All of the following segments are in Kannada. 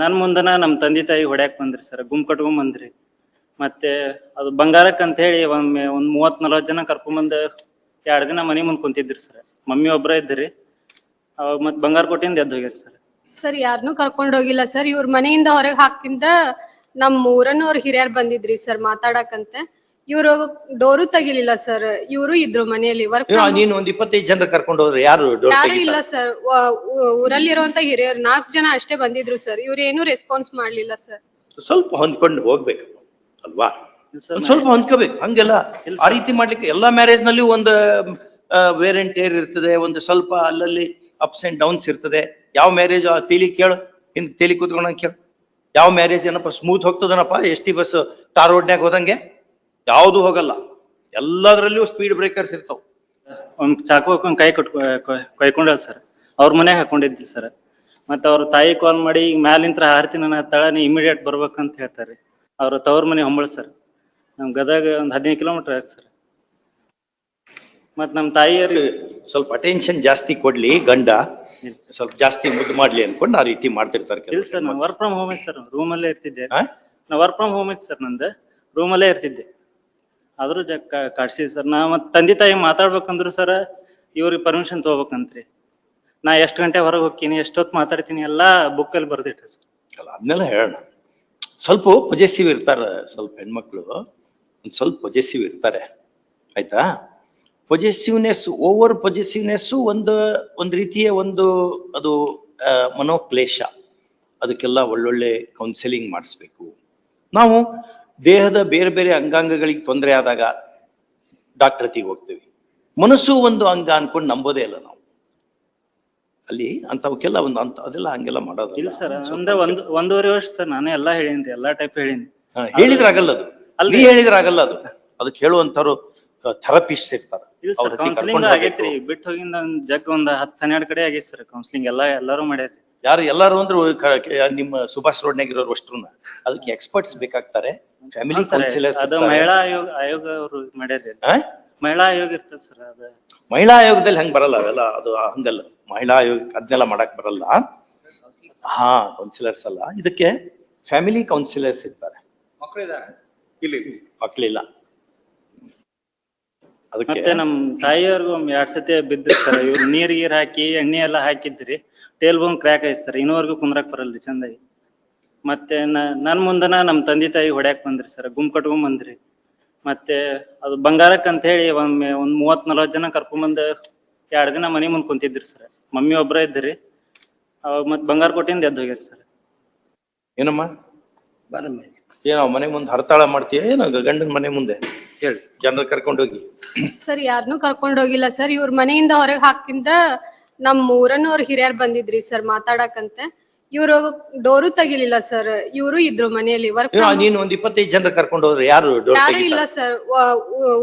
ನನ್ ಮುಂದನ ನಮ್ ತಂದೆ ತಾಯಿ ಹೊಡ್ಯಾಕ್ ಬಂದ್ರಿ ಸರ್ ಗುಂಪ್ ಕಟ್ಕೊಂಡ್ ಬಂದ್ರಿ. ಮತ್ತೆ ಅದು ಬಂಗಾರಕ್ ಅಂತ ಹೇಳಿ ಒಮ್ಮೆ ಒಂದ್ ಮೂವತ್ ನಲ್ವತ್ ಜನ ಕರ್ಕೊಂಬಂದ್ ಎರಡ್ ದಿನ ಮನಿ ಮುಂದ್ ಕುಂತಿದ್ರಿ ಸರ್. ಮಮ್ಮಿ ಒಬ್ರ ಇದ್ರಿ. ಅವಾಗ ಮತ್ ಬಂಗಾರ ಕೊಟ್ಟಿಂದ ಎದ್ದು ಹೋಗ್ಯಾರ ಸರ್. ಸರ್ ಯಾರನ್ನೂ ಕರ್ಕೊಂಡ್ ಹೋಗಿಲ್ಲ ಸರ್. ಇವ್ರ ಮನೆಯಿಂದ ಹೊರಗ್ ಹಾಕಿಂದ ನಮ್ ಊರನ್ನೋರ್ ಹಿರಿಯರ್ ಬಂದಿದ್ರಿ ಸರ್ ಮಾತಾಡಕಂತೆ ಇವ್ರು ಡೋರು ತೆಗಿಲಿಲ್ಲ ಸರ್ ಇವರು ಇದ್ರು ಮನೆಯಲ್ಲಿ ವರ್ಕ್ ನೀನು ಒಂದ್ ಇಪ್ಪತ್ತೈದು ಜನರ ಕರ್ಕೊಂಡು ಹೋದ್ರೆ ಯಾರು ಡೋರ್ ಯಾರು ಇಲ್ಲ ಸರ್ ಊರಲ್ಲಿರುವಂತ ಹಿರಿಯರು ನಾಲ್ಕು ಜನ ಅಷ್ಟೇ ಬಂದಿದ್ರು ಸರ್ ಇವ್ರು ಏನು ರೆಸ್ಪಾನ್ಸ್ ಮಾಡ್ಲಿಲ್ಲ ಸರ್ ಸ್ವಲ್ಪ ಹೊಂದ್ಕೊಂಡು ಹೋಗ್ಬೇಕು ಅಲ್ವಾ? ಇಲ್ಲ sir, ಒಂದ್ ಸ್ವಲ್ಪ ಹೊಂದ್ಕೋಬೇಕು. ಹಂಗೆಲ್ಲ ಇಲ್ಲ ಆ ರೀತಿ ಮಾಡ್ಲಿಕ್ಕೆ ಎಲ್ಲಾ ಮ್ಯಾರೇಜ್ನಲ್ಲಿ ಒಂದು ವೇರ್ ಅಂಡ್ ಟೇರ್ ಇರ್ತದೆ ಒಂದು ಸ್ವಲ್ಪ ಅಲ್ಲಲ್ಲಿ ಅಪ್ಸ್ ಅಂಡ್ ಡೌನ್ಸ್ ಇರ್ತದೆ. ಯಾವ ಮ್ಯಾರೇಜ್ ತೇಲಿ ಕೇಳು. ಇನ್ ತೇಲಿ ಕೂತ್ಕೊಂಡಂಗೆ ಕೇಳು. ಯಾವ ಮ್ಯಾರೇಜ್ ಏನಪ್ಪ ಸ್ಮೂತ್ ಹೋಗ್ತದನಪ್ಪ? ಎಸ್ ಟಿ ಬಸ್ ಟಾರ್ ರೋಡ್ನ್ಯಾಗ ಹೋದಂಗೆ? ಯಾವ್ದು ಹೋಗಲ್ಲ. ಎಲ್ಲದರಲ್ಲೂ ಸ್ಪೀಡ್ ಬ್ರೇಕರ್ಸ್ ಇರ್ತಾವ. ಒಂದ್ ಚಾಕು ಹಾಕೊಂಡ್ ಕೈ ಕಟ್ ಕೈಕೊಂಡಲ್ ಸರ್ ಅವ್ರ ಮನೆಗೆ ಹಾಕೊಂಡಿದ್ವಿ ಸರ್ ಮತ್ತ ಅವ್ರ ತಾಯಿ ಕಾಲ್ ಮಾಡಿ ಈಗ ಮ್ಯಾಲಿಂತ್ರ ಹಾರ್ತೀನಿ ನನ್ನ ತಳ ನೀ ಇಮಿಡಿಯೇಟ್ ಬರ್ಬೇಕಂತ ಹೇಳ್ತಾರೆ. ಅವ್ರ ತವ್ರ ಮನೆ ಹೊಂಬಳ ಸರ್ ನಮ್ ಗದಗ ಒಂದ್ ಹದಿನೈದು ಕಿಲೋಮೀಟರ್ ಆಯ್ತು ಸರ್ ಮತ್ ನಮ್ ತಾಯಿಯವ್ರಿಗೆ ಸ್ವಲ್ಪ ಅಟೆನ್ಷನ್ ಜಾಸ್ತಿ ಕೊಡ್ಲಿ ಗಂಡ. ಸ್ವಲ್ಪ ಜಾಸ್ತಿ ಮುದ್ದು ಮಾಡ್ಲಿ ಅನ್ಕೊಂಡು ಆ ರೀತಿ ಮಾಡ್ತಿರ್ತಾರೆ ಇಲ್ಲ ಸರ್ ನಾ ವರ್ಕ್ ಫ್ರಮ್ ಹೋಮ್ ಐತ್ ಸರ್ ರೂಮಲ್ಲೇ ಅಲ್ಲೇ ಇರ್ತಿದ್ದೆ? ನಾ ವರ್ಕ್ ಫ್ರಮ್ ಹೋಮ್ ಐತಿ ಸರ್ ನಂದು. ರೂಮಲ್ಲೇ ಇರ್ತಿದ್ದೆ. ಆದ್ರೂ ಜ ಕಾಡ್ಸಿ ಸರ್. ನಾ ಮತ್ ತಂದೆ ತಾಯಿ ಮಾತಾಡ್ಬೇಕಂದ್ರು ಸರ್, ಇವ್ರಿಗೆ ಪರ್ಮಿಷನ್ ತಗೋಬೇಕಂತ್ರಿ. ನಾ ಎಷ್ಟ್ ಗಂಟೆ ಹೊರಗೆ ಹೋಗ್ತೀನಿ ಎಷ್ಟೊತ್ತು ಮಾತಾಡ್ತೀನಿ, ಎಲ್ಲಾ ಬುಕ್ ಅಲ್ಲಿ ಬರ್ದಿಟ್ರಿ ಸರ್. ಅಲ್ಲ ಅದನ್ನೆಲ್ಲ ಹೇಳೋಣ. ಸ್ವಲ್ಪ ಪೊಜೆಸಿವ್ ಇರ್ತಾರ ಸ್ವಲ್ಪ ಹೆಣ್ಮಕ್ಳು. ಒಂದು ಸ್ವಲ್ಪ ಪೊಜೆಸಿವ್ ಇರ್ತಾರೆ. ಆಯ್ತಾ? ಪೊಜೆಸಿವ್ನೆಸ್ ಓವರ್ ಪೊಜೆಸಿವ್ನೆಸ್ ಒಂದು, ಒಂದ್ ರೀತಿಯ ಒಂದು, ಅದು ಮನೋಕ್ಲೇಶ. ಅದಕ್ಕೆಲ್ಲ ಒಳ್ಳೊಳ್ಳೆ ಕೌನ್ಸಿಲಿಂಗ್ ಮಾಡಿಸ್ಬೇಕು. ನಾವು ದೇಹದ ಬೇರೆ ಬೇರೆ ಅಂಗಾಂಗಗಳಿಗೆ ತೊಂದರೆ ಆದಾಗ ಡಾಕ್ಟರ್ ಹತ್ತಿಗೆ ಹೋಗ್ತೀವಿ. ಮನಸ್ಸು ಒಂದು ಅಂಗ ಅನ್ಕೊಂಡು ನಂಬೋದೇ ಇಲ್ಲ ನಾವು. ಅಲ್ಲಿ ಅಂತವಕ್ಕೆಲ್ಲ ಒಂದು ಅಂತ ಅದೆಲ್ಲ ಹಂಗೆಲ್ಲ ಮಾಡೋದು ಇಲ್ಲ ಸರ್ ಅಂದ್ರೆ ಒಂದು ಒಂದೂವರೆ ವರ್ಷ ಸರ್ ನಾನೇ ಎಲ್ಲಾ ಹೇಳಿನಿ ಎಲ್ಲಾ ಟೈಪ್ ಹೇಳಿನಿ. ಹೇಳಿದ್ರೆ ಆಗಲ್ಲ ಅದು. ಅಲ್ಲಿ ಹೇಳಿದ್ರೆ ಆಗಲ್ಲ ಅದು. ಅದಕ್ಕೆ ಹೇಳುವಂತವ್ರು ಥೆರಪಿಸ್ಟ್ ಇರ್ತಾರೆ ಇಲ್ಲ ಸರ್ ಕೌನ್ಸಿಲಿಂಗ್ ಆಗೈತ್ರಿ. ಬಿಟ್ಟು ಹೋಗಿಂದ ಒಂದ್ ಜಗ್ ಒಂದ್ ಹತ್ತ್ ಹನ್ನೆರಡು ಕಡೆ ಆಗೈತಿ ಸರ್ ಕೌನ್ಸಿಲಿಂಗ್ ಎಲ್ಲಾ ಎಲ್ಲಾರು ಮಾಡ್ಯಾರಿ. ಯಾರು ಎಲ್ಲಾರು ಅಂದ್ರೆ ನಿಮ್ಮ ಸುಭಾಷ್ ರೋಡ್ನಾಗ ಇರೋರು ಅಷ್ಟ್ರನ್ನ ಅದಕ್ಕೆ ಎಕ್ಸ್ಪರ್ಟ್ಸ್ ಬೇಕಾಗ್ತಾರೆ. ಫ್ಯಾಮಿಲಿ ಸರ್ ಕೌನ್ಸಿಲರ್ಸ್ ಅದು ಮಹಿಳಾ ಆಯೋಗ ಆಯೋಗ ಅವರು ಮಾಡ್ಯಾರ ಮಹಿಳಾ ಆಯೋಗ ಇರ್ತದೆ ಸರ್ ಅದ. ಮಹಿಳಾ ಆಯೋಗದಲ್ಲಿ ಹಂಗ್ ಬರಲ್ಲ ಅವೆಲ್ಲ ಅದು ಹಂಗಲ್ಲ. ಮಹಿಳಾ ಆಯೋಗ ಅದನ್ನೆಲ್ಲ ಮಾಡಕ್ ಬರಲ್ಲ. ಹಾ ಕೌನ್ಸಿಲರ್ಸ್ ಅಲ್ಲ. ಇದಕ್ಕೆ ಫ್ಯಾಮಿಲಿ ಕೌನ್ಸಿಲರ್ಸ್ ಇರ್ತಾರೆ. ಮಕ್ಕಳಿಲ್ಲ ಅದಕ್ಕೆ ಮತ್ತೆ ನಮ್ ತಾಯಿಯವ್ರಿಗೂ ಒಮ್ಮೆ ಎರಡ್ ಸತಿ ಬಿದ್ದ ಸರ್ ಇವ್ರು ನೀರ್ ಗೀರ್ ಹಾಕಿ ಎಣ್ಣೆ ಎಲ್ಲಾ ಹಾಕಿದ್ರಿ. ಟೇಲ್ ಬೋನ್ ಕ್ರ್ಯಾಕ್ ಐತಿ ಸರ್ ಇನ್ನೂವರೆಗೂ ಕುಂದ್ರಕ್ ಬರಲ್ರಿ ಚಂದಾಗಿ. ಮತ್ತೆ ನನ್ನ ನನ್ ಮುಂದನ ನಮ್ ತಂದೆ ತಾಯಿ ಹೊಡ್ಯಾಕ್ ಬಂದ್ರಿ ಸರ್ ಗುಂಪ್ ಕಟ್ಕೊಂಡ್ ಬಂದ್ರಿ. ಮತ್ತೆ ಅದು ಬಂಗಾರಕ್ ಅಂತ ಹೇಳಿ ಒಮ್ಮೆ ಒಂದ್ ಮೂವತ್ ನಲ್ವತ್ ಜನ ಕರ್ಕೊಂಬಂದ್ ಎರಡ್ ದಿನ ಮನೆ ಮುಂದ್ ಕುಂತಿದ್ರಿ ಸರ್ ಮಮ್ಮಿ ಒಬ್ರ ಇದ್ರಿ. ಅವಾಗ ಮತ್ ಬಂಗಾರ ಕೊಟ್ಟಿಂದ ಎದ್ದು ಹೋಗ್ಯಾರ ಸರ್ ಏನಮ್ಮ? ಏನೋ ಮನೆ ಮುಂದೆ ಹರತಾಳ ಮಾಡ್ತೀಯ? ಏನೋ ಗಂಡನ ಮನೆ ಮುಂದೆ? ಹೇಳಿ ಜನರು ಕರ್ಕೊಂಡು ಹೋಗಿ. ಸರ್ ಯಾರನ್ನೂ ಕರ್ಕೊಂಡ್ ಹೋಗಿಲ್ಲ ಸರ್ ಇವ್ರ ಮನೆಯಿಂದ ಹೊರಗೆ ಹಾಕಿಂದ ನಮ್ ಊರನ್ನವ್ರ ಹಿರಿಯರ್ ಬಂದಿದ್ರಿ ಸರ್ ಮಾತಾಡಕಂತೆ. ಇವ್ರು ಡೋರು ತೆಗಿಲಿಲ್ಲ ಸರ್. ಇವ್ರು ಇದ್ರು ಮನೆಯಲ್ಲಿ ವರ್ಕ್ ಏನೋ ನೀನು ಒಂದ್ ಇಪ್ಪತ್ತೈದು ಜನರ ಕರ್ಕೊಂಡು ಹೋದ್ರೆ ಯಾರು ಯಾರು ಇಲ್ಲ ಸರ್.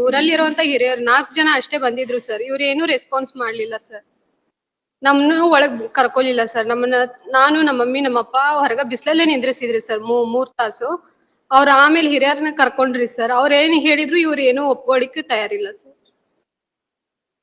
ಊರಲ್ಲಿರುವಂತ ಹಿರಿಯರು ನಾಲ್ಕ್ ಜನ ಅಷ್ಟೇ ಬಂದಿದ್ರು ಸರ್. ಇವ್ರು ಏನು ರೆಸ್ಪಾನ್ಸ್ ಮಾಡ್ಲಿಲ್ಲ ಸರ್. ನಮ್ನು ಒಳಗ್ ಕರ್ಕೊಲಿಲ್ಲ ಸರ್. ನಮ್ಮನ್ನ ನಾನು ನಮ್ಮ ಮಮ್ಮಿ ನಮ್ಮಪ್ಪ ಹೊರಗ ಬಿಸ್ಲಲ್ಲೇ ನಿಂದ್ರಿಸಿದ್ರಿ ಸರ್ ಮೂ ಮೂರ್ ತಾಸು. ಅವ್ರ ಆಮೇಲೆ ಹಿರಿಯರ್ನ ಕರ್ಕೊಂಡ್ರಿ ಸರ್. ಅವ್ರ ಏನ್ ಹೇಳಿದ್ರು ಇವ್ರು ಏನು ಒಪ್ಕೊಳಿಕ್ಕೆ ತಯಾರಿಲ್ಲ ಸರ್.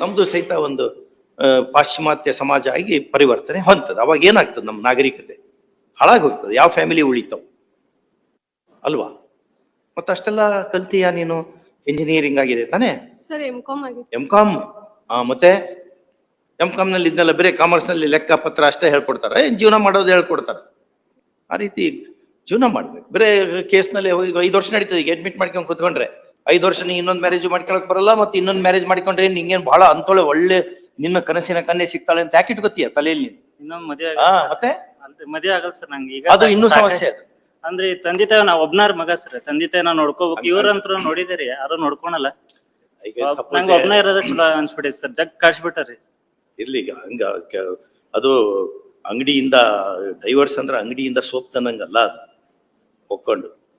ನಮ್ದು ಸಹಿತ ಒಂದು ಪಾಶ್ಚಿಮಾತ್ಯ ಸಮಾಜ ಆಗಿ ಪರಿವರ್ತನೆ ಹೊಂತದ ಅವಾಗ ಏನಾಗ್ತದೆ ನಮ್ಮ ನಾಗರಿಕತೆ? ಹಾಳಾಗೋಗ್ತದೆ. ಯಾವ ಫ್ಯಾಮಿಲಿ ಉಳಿತಾವ್ ಅಲ್ವಾ? ಮತ್ತಷ್ಟೆಲ್ಲ ಕಲ್ತೀಯ ನೀನು? ಇಂಜಿನಿಯರಿಂಗ್ ಆಗಿದೆ ತಾನೇ? ಸರ್ ಎಂ ಕಾಮ್ ಆ ಮತ್ತೆ? ಎಂ ಕಾಮ್ನಲ್ಲಿ ಇದನ್ನೆಲ್ಲ ಬೇರೆ ಕಾಮರ್ಸ್ನಲ್ಲಿ ಲೆಕ್ಕ ಪತ್ರ ಅಷ್ಟೇ ಹೇಳ್ಕೊಡ್ತಾರೆ. ಏನ್ ಜೀವನ ಮಾಡೋದು ಹೇಳ್ಕೊಡ್ತಾರೆ. ಆ ರೀತಿ ಜೀವನ ಮಾಡ್ಬೇಕು. ಕೇಸ್ನಲ್ಲಿ ಹೋಗಿ ಐದು ವರ್ಷ ನಡೀತದೆ ಈಗ ಅಡ್ಮಿಟ್ ಮಾಡ್ಕೊಂಡು ಕುತ್ಕೊಂಡ್ರೆ. ಐದು ವರ್ಷ ನೀ ಇನ್ನೊಂದು ಮ್ಯಾರೇಜ್ ಮಾಡ್ಕೊಳಕ್ ಬರಲ್ಲ ಮತ್ತೆ ಇನ್ನೊಂದು ಮ್ಯಾರೇಜ್ ಮಾಡ್ಕೊಂಡ್ರೆ ನಿಂಗೇನ್ ಬಹಳ ಅಂತೊಳೆ ಒಳ್ಳೆ ನಿನ್ನ ಕನಸಿನ ಕನ್ನೆ ಸಿಗ್ತಾಳೆ ಅಂತ ಯಾಕೆ ಇಟ್ಕೋತೀಯ ತಲೆಯಲ್ಲಿ? ನೀನು? ಇನ್ನೊಂದ್ ಮದ್ವೆ ಆಗಲ್ಲ ಮತ್ತೆ? ಅಲ್ರಿ ಮದ್ವೆ ಆಗಲ್ಲ ಸರ್ ನಂಗೆ. ಈಗ ಅದು ಇನ್ನೂ ಸಮಸ್ಯೆ ಅದು. ಅಂದ್ರೆ ತಂದೆ ತಾಯಿ ನಾವ್ ಒಬ್ನಾರ್ ಮಗ ಸರ್. ತಂದೆ ತಾಯಿ ನಾವ್ ನೋಡ್ಕೋಬೇಕು ಇವ್ರಂತ್ರ ನೋಡಿದಿರಿ ಯಾರು ನೋಡ್ಕೊಳಲ್ಲ. ಈಗ ನಂಗೆ suppose ಒಬ್ನ ಇರೋದ ಚಲೋ ಅನ್ಸ್ಬಿಡಿ ಸರ್. ಜಗ್ ಕಾಡ್ಸ್ಬಿಟ್ಟಾರಿ ಇರ್ಲಿ ಈಗ ಹಂಗ ಕೆ- ಅದು ಅಂಗಡಿಯಿಂದ ಡೈವರ್ಸ್ ಅಂದ್ರೆ ಅಂಗಡಿಯಿಂದ ಸೋಪ್ ತನ್ನಂಗಲ್ಲ ಅದು. ಒಕ್ಕೊಂಡು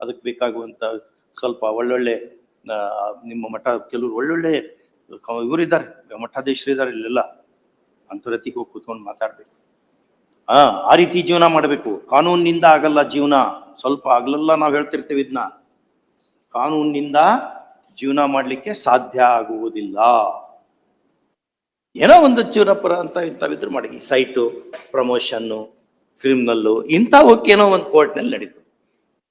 ಅದಕ್ಕೆ ಬೇಕಾಗುವಂತ ಸ್ವಲ್ಪ ಒಳ್ಳೊಳ್ಳೆ ಆ, ನಿಮ್ಮ ಮಠ ಕೆಲವರು ಒಳ್ಳೊಳ್ಳೆ ಇವರು ಇವರಿದ್ದಾರೆ ಮಠಾಧೀಶರು ಇದ್ದಾರೆ ಇಲ್ಲೆಲ್ಲ. ಅಂತರತಿಗೆ ಹೋಗಿ ಕೂತ್ಕೊಂಡು ಮಾತಾಡ್ಬೇಕು. ಹಾ ಆ ರೀತಿ ಜೀವನ ಮಾಡಬೇಕು. ಕಾನೂನಿನಿಂದ ಆಗಲ್ಲ ಜೀವನ. ಸ್ವಲ್ಪ ಆಗ್ಲೆಲ್ಲ ನಾವು ಹೇಳ್ತಿರ್ತೇವೆ ಇದನ್ನ ಕಾನೂನಿನಿಂದ ಜೀವನ ಮಾಡ್ಲಿಕ್ಕೆ ಸಾಧ್ಯ ಆಗುವುದಿಲ್ಲ. ಏನೋ ಒಂದು ಚೂರಪ್ಪರ ಅಂತ ಇಂಥವಿದ್ರು ಮಾಡಿ. ಸೈಟು ಪ್ರಮೋಷನ್ನು ಕ್ರಿಮಿನಲ್ಲು ಇಂಥವಕ್ಕೆ ಏನೋ ಒಂದು ಕೋರ್ಟ್ನಲ್ಲಿ ನಡೀತು.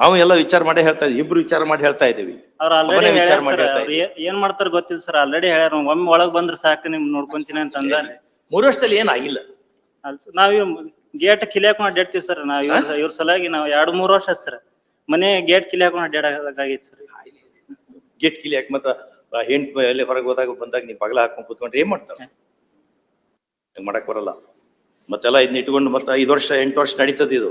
ನಾವು ಎಲ್ಲ ವಿಚಾರ ಮಾಡಿ ಹೇಳ್ತಾ ಇದ್ದೀವಿ ಇಬ್ರು ವಿಚಾರ ಮಾಡಿ ಹೇಳ್ತಾ ಇದ್ದೀವಿ. ಅವ್ರ ಆಲ್ರೆಡಿ ವಿಚಾರ ಮಾಡಿ ಹೇಳ್ತಾ ಏನ್ ಮಾಡ್ತಾರ ಗೊತ್ತಿಲ್ಲ ಸರ್ ಆಲ್ರೆಡಿ ಹೇಳ್ಯಾರ ಒಮ್ಮೆ ಒಳಗ್ ಬಂದ್ರ ಸಾಕು ನಿಮ್ ನೋಡ್ಕೊಂತೀನಿ ಅಂತ ಅಂದಾರ ಮೂರು ವರ್ಷದಲ್ಲಿ ಏನಾಗಿಲ್ಲ. ನಾವ್ ಗೇಟ್ ಕಿಲಿ ಹಾಕೊಂಡ್ ಅಡ್ಡಾಡ್ತೀವಿ ಸರ್ ನಾವ್ ಇವ್ರ ಇವ್ರ ಸಲುವಾಗಿ ನಾವ್ ಎರಡ್ ಮೂರ್ ವರ್ಷ ಸರ್ ಮನೆ ಗೇಟ್ ಕಿಲಿ ಹಾಕೊಂಡ್ ಅಡ್ಡಾಡಕಾಗೈತಿ ಸರ್ ಗೇಟ್ ಕಿಲಿ ಹಾಕಿ ಮತ್ತ ಹೆಂಟ್ ಎಲ್ಲಿ ಹೊರಗೆ ಹೋದಾಗ ಬಂದಾಗ ನೀವು ಬಗಲ ಹಾಕೊಂಡ್ ಕೂತ್ಕೊಂಡ್ರೆ ಏನ್ ಮಾಡ್ತಾರೆ ಹಂಗ್ ಮಾಡಕ್ ಬರಲ್ಲ. ಮತ್ತೆಲ್ಲ ಇದನ್ನ ಇಟ್ಕೊಂಡು ಮತ್ತೆ ಐದು ವರ್ಷ ಎಂಟು ವರ್ಷ ನಡೀತದ ಇದು.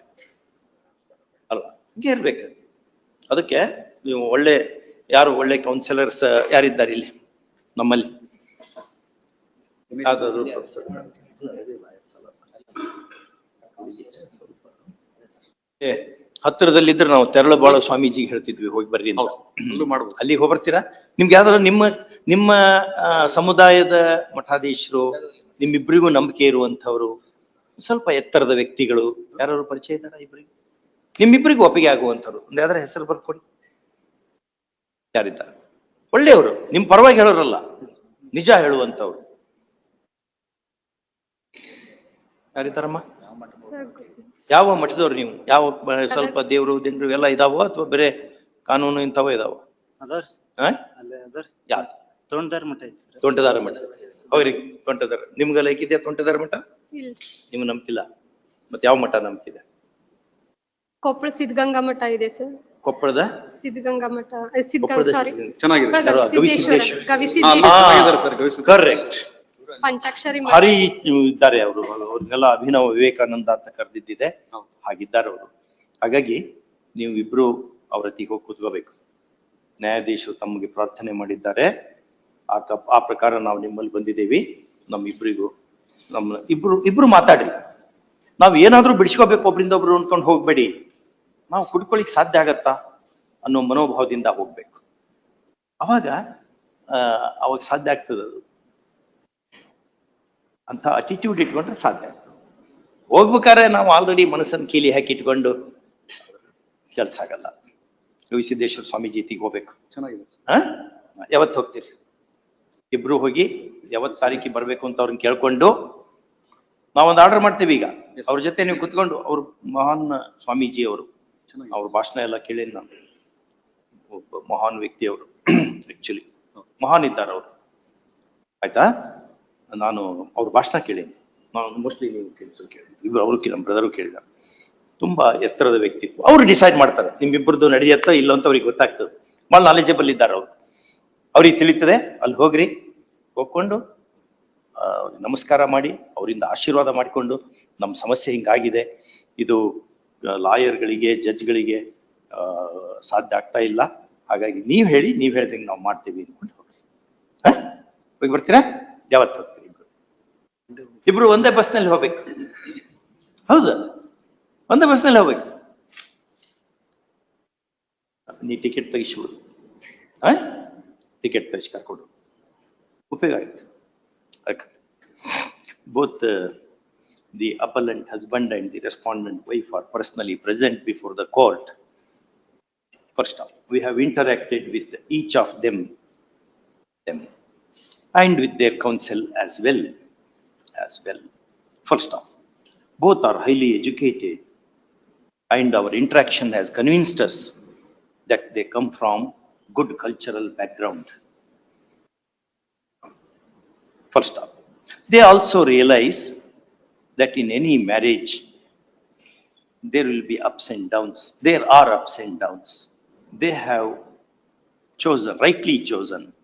ಹಿಂಗೆ ಇರ್ಬೇಕು. ಅದಕ್ಕೆ ನೀವು ಒಳ್ಳೆ ಯಾರು ಒಳ್ಳೆ ಕೌನ್ಸಿಲರ್ಸ್ ಯಾರಿದ್ದಾರೆ ಇಲ್ಲಿ? ನಮ್ಮಲ್ಲಿ. ಹತ್ತಿರದಲ್ಲಿ ಇದ್ರೆ ನಾವು ತೆರಳು ತೆರಳಬಾಳು ಸ್ವಾಮೀಜಿಗೆ ಹೇಳ್ತಿದ್ವಿ ಹೋಗಿ ಬರ್ರಿ ಅಲ್ಲಿಗೆ ಹೋಗ್ಬರ್ತೀರಾ? ನಿಮ್ಗೆ ಯಾವ್ದಾರ ನಿಮ್ಮ ನಿಮ್ಮ ಸಮುದಾಯದ ಮಠಾಧೀಶರು ನಿಮ್ಮಿಬ್ಬರಿಗೂ ನಂಬಿಕೆ ಇರುವಂತವ್ರು ಸ್ವಲ್ಪ ಎತ್ತರದ ವ್ಯಕ್ತಿಗಳು ಯಾರು ಪರಿಚಯ ಇದ್ದಾರ ಇಬ್ಬರಿಗೂ ನಿಮ್ಮಿಬ್ಬರಿಗೂ ಒಪ್ಪಿಗೆ ಆಗುವಂಥವ್ರು. ಒಂದು ಯಾವ್ದಾರ ಹೆಸರು ಬರ್ಕೊಡಿ ಕೊಡಿ. ಯಾರಿದ್ದಾರೆ? ಒಳ್ಳೆಯವರು. ನಿಮ್ ಪರವಾಗಿ ಹೇಳೋರಲ್ಲ. ನಿಜ ಹೇಳುವಂಥವ್ರು. ಯಾರಿದ್ದಾರಮ್ಮ? ಯಾವ ಮಠದವ್ರು ನೀವು? ಯಾವ ಸ್ವಲ್ಪ ದೇವರು ದಿಂಡ್ರು ಎಲ್ಲ ಇದಾವೋ ಅಥವಾ ಬೇರೆ ಕಾನೂನು ಇಂಥವೋ ಇದಾವೋ? ಯಾರು? ತೋಂಟದಾರ ಮಠ ತೋಂಟದಾರ ಮಠ. ಅವ್ರಿಗೆ ತೋಂಟದಾರ. ನಿಮ್ಗೆಲ್ಲ ತೋಂಟದಾರ ಮಠ? ನಿಮ್ಗೆ ನಂಬಿಕಿಲ್ಲ ಮತ್ತೆ ಯಾವ ಮಠ ನಂಬಿಕಿದೆ ಕೊಪ್ಪಳ ಸಿದ್ಧಗಂಗಾ ಮಠ ಇದೆ ಸರ್. ಕೊಪ್ಪಳದ ಸಿದ್ಧಗಂಗಾ ಮಠ ಸಿದ್ಧಗಂಗಾ. ಸಾರಿ. ಚೆನ್ನಾಗಿದೆ ಸರ್. ಕರೆಕ್ಟ್ ಪಂಚಾಕ್ಷರಿ ಮಠ ಭಾರಿ ಇದ್ದಾರೆ ಅವರು ಅವ್ರಿಗೆಲ್ಲ ಅಭಿನವ ವಿವೇಕಾನಂದ ಅಂತ ಕರೆದಿದ್ದಿದೆ. ಹೌದು. ಹಾಗಿದ್ದಾರೆ ಅವರು. ಹಾಗಾಗಿ ನೀವು ಇಬ್ರು ಅವ್ರ ಹತ್ತಿಗೆ ಹೋಗಿ ಕೂತ್ಕೋಬೇಕು. ನ್ಯಾಯಾಧೀಶರು ತಮಗೆ ಪ್ರಾರ್ಥನೆ ಮಾಡಿದ್ದಾರೆ. ಆ ಕ- ಆ ಪ್ರಕಾರ ನಾವು ನಿಮ್ಮಲ್ಲಿ ಬಂದಿದ್ದೀವಿ. ನಮ್ಮಿಬ್ರಿಗೂ ನಮ್ಮ ಇಬ್ರು ಇಬ್ರು ಮಾತಾಡಿ ನಾವು ಏನಾದ್ರೂ ಬಿಡಿಸ್ಕೋಬೇಕು ಒಬ್ರಿಂದ ಒಬ್ರು ಅನ್ಕೊಂಡು ಹೋಗ್ಬೇಡಿ. ನಾವು ಕುಡ್ಕೊಳಿಕ್ ಸಾಧ್ಯ ಆಗತ್ತಾ ಅನ್ನೋ ಮನೋಭಾವದಿಂದ ಹೋಗ್ಬೇಕು. ಅವಾಗ ಆ, ಅವಾಗ ಸಾಧ್ಯ ಆಗ್ತದೆ ಅದು. ಅಂತ ಅಟಿಟ್ಯೂಡ್ ಇಟ್ಕೊಂಡ್ರೆ ಸಾಧ್ಯ ಆಗ್ತದೆ. ಹೋಗ್ಬೇಕಾದ್ರೆ ನಾವು ಆಲ್ರೆಡಿ ಮನಸ್ಸನ್ನು ಕೀಲಿ ಹಾಕಿ ಇಟ್ಕೊಂಡು ಕೆಲ್ಸ ಆಗಲ್ಲ. ಸಿದ್ದೇಶ್ವರ ಸ್ವಾಮೀಜಿ ಜೀತಿಗೆ ಹೋಗ್ಬೇಕು. ಚೆನ್ನಾಗಿದೆ? ಯಾವತ್ತು ಹೋಗ್ತೀರಿ? ಇಬ್ರು ಹೋಗಿ ಯಾವತ್ತು ತಾರೀಕಿಗೆ ಬರಬೇಕು ಅಂತ ಅವ್ರನ್ನ ಕೇಳ್ಕೊಂಡು ನಾವೊಂದು ಆರ್ಡರ್ ಮಾಡ್ತೀವಿ ಈಗ. ಅವ್ರ ಜೊತೆ ನೀವು ಕುತ್ಕೊಂಡು ಅವ್ರು ಮಹಾನ್ ಸ್ವಾಮೀಜಿ ಅವರು. ಅವ್ರ ಭಾಷಣ ಎಲ್ಲ ಕೇಳಿದ್ ನಾನು. ಒಬ್ಬ ಮಹಾನ್ ವ್ಯಕ್ತಿ ಅವರು ಆಕ್ಚುಲಿ ಮಹಾನ್ ಇದ್ದಾರೆ ಅವರು. ಆಯ್ತಾ? ನಾನು ಅವ್ರ ಭಾಷಣ ಕೇಳೀನಿ ನಾನು ಮೋಸ್ಟ್ಲಿ ನೀವು ಕೇಳಿದ್ರು ಕೇಳಿ ಇಬ್ರು ಅವರು ನಮ್ಮ ಬ್ರದರು ಕೇಳಿದ ತುಂಬಾ ಎತ್ತರದ ವ್ಯಕ್ತಿತ್ವ. ಅವ್ರು ಡಿಸೈಡ್ ಮಾಡ್ತಾರೆ. ನಿಮ್ಮಿಬ್ಬರದ್ದು ನಡೆಯತ್ತೋ ಇಲ್ಲ ಅಂತ ಅವ್ರಿಗೆ ಗೊತ್ತಾಗ್ತದೆ. ಭಾಳ ನಾಲೆಜಬಲ್ ಇದ್ದಾರೆ ಅವ್ರು. ಅವ್ರಿಗೆ ತಿಳಿತದೆ, ಅಲ್ಲಿ ಹೋಗ್ರಿ. ಹೋಗ್ಕೊಂಡು ನಮಸ್ಕಾರ ಮಾಡಿ, ಅವರಿಂದ ಆಶೀರ್ವಾದ ಮಾಡಿಕೊಂಡು, ನಮ್ಮ ಸಮಸ್ಯೆ ಹಿಂಗಾಗಿದೆ. ಇದು ಲಾಯರ್ಗಳಿಗೆ ಜಡ್ಜ್ಗಳಿಗೆ ಸಾಧ್ಯ ಆಗ್ತಾ ಇಲ್ಲ. ಹಾಗಾಗಿ ನೀವು ಹೇಳಿ ನೀವು ಹೇಳ್ದಂಗೆ ನಾವು ಮಾಡ್ತೀವಿ ಅಂದ್ಕೊಂಡು ಹೋಗಿ ಬರ್ತೀರಾ? ಯಾವತ್ತು ಹೋಗ್ತೀರಿ ಇಬ್ರು? ಇಬ್ರು ಒಂದೇ ಬಸ್ನಲ್ಲಿ ಹೋಗ್ಬೇಕು. ಹೌದಾ. ಒಂದೇ ಬಸ್ನಲ್ಲಿ ಹೋಗ್ಬೇಕು. ನೀ ಟಿಕೆಟ್ ತೆಗಿಸ್ಬಿಡು. ಹಾ? ಟಿಕೆಟ್ ತೆಗಿಸಿ. ಉಪಯೋಗ ಆಯ್ತು. uh, the appellant husband and the respondent wife are personally present before the court. First off, we have interacted with each of them, them, and with their counsel as well, as well. First off, both are highly educated, and our interaction has convinced us that they come from good cultural background. First up, they also realize that in any marriage, there will be ups and downs. There are ups and downs. They have chosen, rightly chosen.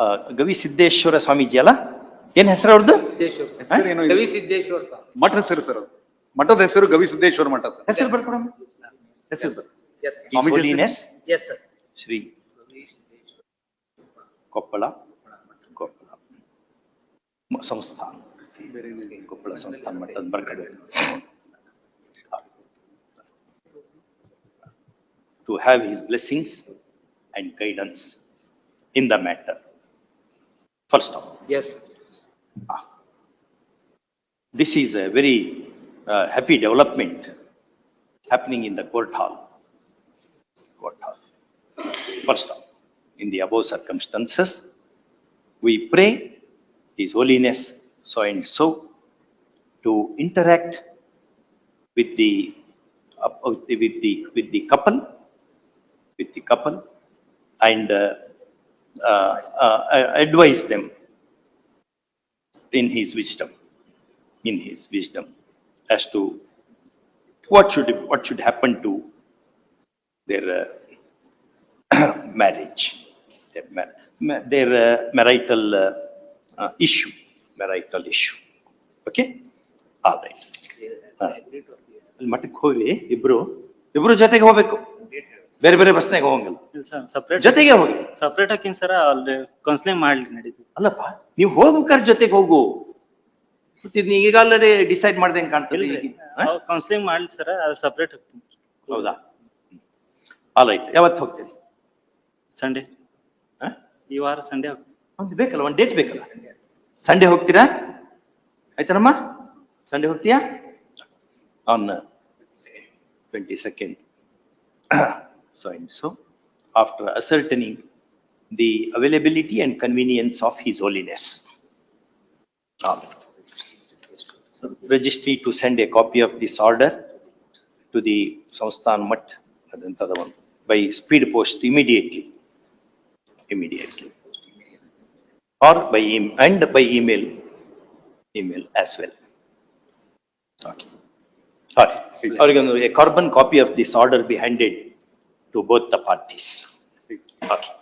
ಆ, ಗವಿ ಸಿದ್ದೇಶ್ವರ ಸ್ವಾಮೀಜಿ ಅಲ್ಲ ಏನ್ ಹೆಸರು ಅವ್ರದ್ದು ಸಿದ್ದೇಶ್ವರ ಸ್ವಾಮಿ. ಹೆಸರು ಏನೋ ಇದೆ. ಕವಿ ಸಿದ್ದೇಶ್ವರ ಸ್ವಾಮಿ. ಮಠ ಹೆಸರು ಸರ್ ಅದು. ಮಠದ ಹೆಸರು ಗವಿಸಿದ್ದೇಶ್ವರ ಮಠ ಸರ್. ಹೆಸರು ಬರ್ಕೊಡಮ್ಮ ಹೆಸರು ಬರ್ ಎಸ್ His ಸ್ವಾಮೀಜಿ ಹೆಸರು? Holiness. Yes sir Shri Koppal. Koppal. ಮ- ಸಂಸ್ಥಾನ. ಬೇರೆ ಏನಿದೆ? ಕೊಪ್ಪಳ ಸಂಸ್ಥಾನ ಮಟ್ಟದ ಬರ್ಕಡೆ to have his blessings and guidance in the matter. First off, as this is a very uh, happy development happening in the court hall. Court hall. First off, in the above circumstances, we pray His Holiness so and so to interact with the, up- with the, with the, couple, with the couple, and uh, uh, uh, advise them in his wisdom, in his wisdom, as to what should, what should happen to their uh, marriage, their mar- their uh, marital uh, uh, issue, marital issue. Okay? All right. ಅಲ್ಲಿ ಮಠಕ್ಕೆ ಹೋಗಿ ಇಬ್ರು, ಇಬ್ರು ಜೊತೆಗೆ ಹೋಗ್ಬೇಕು. ಬೇರೆ ಬೇರೆ ಬಸ್ನಾಗ ಹೋಗಂಗಿಲ್ಲ. ಸಪ್ರೇಟ್ ಜೊತೆಗೆ ಹೋಗಿ. ಸಪ್ರೇಟ್ ಹಾಕಿನ್ ಸರ್ ಅಲ್ಲಿ ಕೌನ್ಸಿಲಿಂಗ್ ಮಾಡ್ಲಿ ನಡೀತು ಅಲ್ಲಪ್ಪ ನೀವು ಹೋಗ್ಬೇಕಾದ್ರೆ ಜೊತೆಗೆ ಹೋಗು ಇದ್ನ ಈಗ ಆಲ್ರೆಡಿ ಡಿಸೈಡ್ ಮಾಡ್ದಂಗೆ ಕಾಣ್ತದೆ ಕೌನ್ಸಿಲಿಂಗ್ ಮಾಡ್ಲಿ ಸರ್ ಅದು ಸಪ್ರೇಟ್ ಹೋಗ್ತೀನಿ ಹೌದಾ ಆಲ್ ರೈಟ್ ಯಾವತ್ತು ಹೋಗ್ತೀರಿ ಸಂಡೇ? ಈ ವಾರ ಸಂಡೇ ಹೋಗ್ತೀನಿ ಒಂದು ಬೇಕಲ್ಲ ಒಂದು ಡೇಟ್ ಬೇಕಲ್ಲ ಸಂಡೇ ಹೋಗ್ತೀರಾ ಆಯ್ತಾನಮ್ಮ ಸಂಡೇ ಹೋಗ್ತೀಯಾ on twenty second so and so after ascertaining the availability and convenience of his holiness registry to send a copy of this order to the Sansthan Mutt, ಅದಂತದ ಒಂದು, by speed post immediately, immediately. or by email and by email email as well. Okay. All right. Okay. a carbon copy of this order be handed to both the parties. Okay.